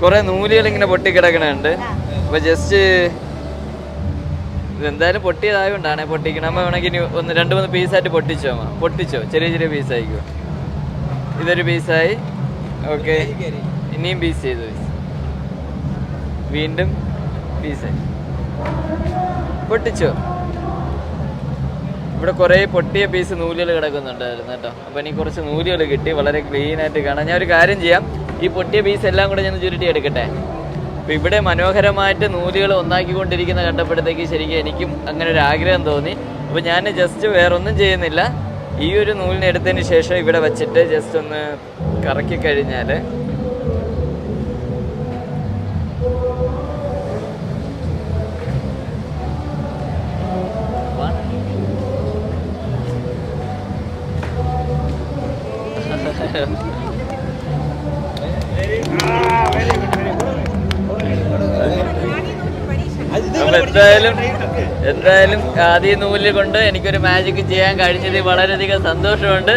കുറെ നൂലുകൾ ഇങ്ങനെ പൊട്ടിക്കിടക്കണുണ്ട് അപ്പൊ ജസ്റ്റ് ഇതെന്തായാലും പൊട്ടിയതായോണ്ടാണ് പൊട്ടിക്കണം അമ്മ വേണമെങ്കിൽ ഇനി ഒന്ന് രണ്ട് മൂന്ന് പീസായിട്ട് പൊട്ടിച്ചോ അമ്മ? പൊട്ടിച്ചോ? ചെറിയ ചെറിയ പീസായിക്കോ ഇതൊരു പീസായി ഓക്കെ ഇനിയും പീസ് ചെയ്തു. വീണ്ടും പീസായി പൊട്ടിച്ചോ? ഇവിടെ കുറേ പൊട്ടിയ പീസ് നൂലുകൾ കിടക്കുന്നുണ്ടായിരുന്നു കേട്ടോ. അപ്പൊ എനിക്ക് കുറച്ച് നൂലുകൾ കിട്ടി. വളരെ ക്ലീൻ ആയിട്ട് കാണാം. ഞാൻ ഒരു കാര്യം ചെയ്യാം. ഈ പൊട്ടിയ പീസ് എല്ലാം കൂടെ ഞാൻ ചുരുട്ടി എടുക്കട്ടെ? അപ്പോൾ ഇവിടെ മനോഹരമായിട്ട് നൂലുകൾ ഒന്നാക്കിക്കൊണ്ടിരിക്കുന്ന കണ്ടപ്പോഴത്തേക്ക് ശരിക്കും എനിക്കും അങ്ങനെ ഒരു ആഗ്രഹം തോന്നി. അപ്പോൾ ഞാൻ ജസ്റ്റ് വേറൊന്നും ചെയ്യുന്നില്ല. ഈ ഒരു നൂലിനെ എടുത്തതിന് ശേഷം ഇവിടെ വെച്ചിട്ട് ജസ്റ്റ് ഒന്ന് കറക്കി കഴിഞ്ഞാൽ എന്തായാലും എന്തായാലും ആദ്യ നൂൽ കൊണ്ട് എനിക്കൊരു മാജിക് ചെയ്യാൻ കഴിഞ്ഞതിൽ വളരെയധികം സന്തോഷമുണ്ട്.